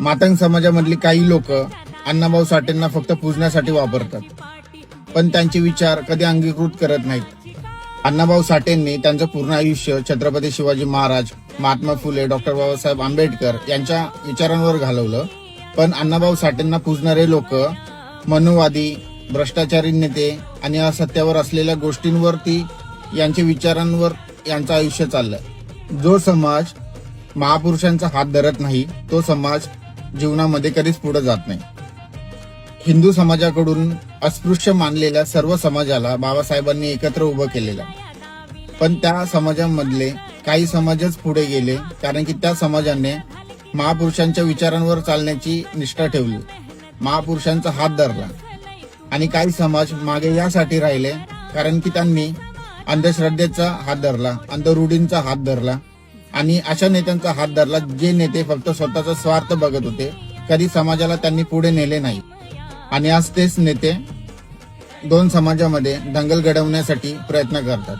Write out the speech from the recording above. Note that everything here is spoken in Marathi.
मातंग समाजामधली काही लोक अण्णाभाऊ साठेंना फक्त पूजण्यासाठी वापरतात. पण त्यांचे विचार कधी अंगीकृत करत नाहीत. अण्णाभाऊ साठेंनी त्यांचं पूर्ण आयुष्य छत्रपती शिवाजी महाराज महात्मा फुले डॉक्टर बाबासाहेब आंबेडकर यांच्या विचारांवर घालवलं. पण अण्णाभाऊ साठेंना पूजणारे लोक मनुवादी भ्रष्टाचारी नेते आणि असत्यावर असलेल्या गोष्टींवरती यांच्या विचारांवर यांचं आयुष्य चाललं जो समाज महापुरुषांचा हात धरत नाही तो समाज जीवनामध्ये कधीच पुढे जात नाही. हिंदू समाजाकडून अस्पृश्य मानलेल्या सर्व समाजाला बाबासाहेबांनी एकत्र उभं केलेलं पण त्या समाजामधले काही समाजच पुढे गेले कारण की त्या समाजाने महापुरुषांच्या विचारांवर चालण्याची निष्ठा ठेवली. महापुरुषांचा हात धरला. आणि काही समाज मागे यासाठी राहिले कारण की त्यांनी अंधश्रद्धेचा हात धरला अंधरूढींचा हात धरला. आणि अशा नेत्यांचा हात धरला जे नेते फक्त स्वतःचा स्वार्थ बघत होते कधी समाजाला त्यांनी पुढे नेले नाही. आणि आज तेच नेते दोन समाजामध्ये दंगल घडवण्यासाठी प्रयत्न करतात.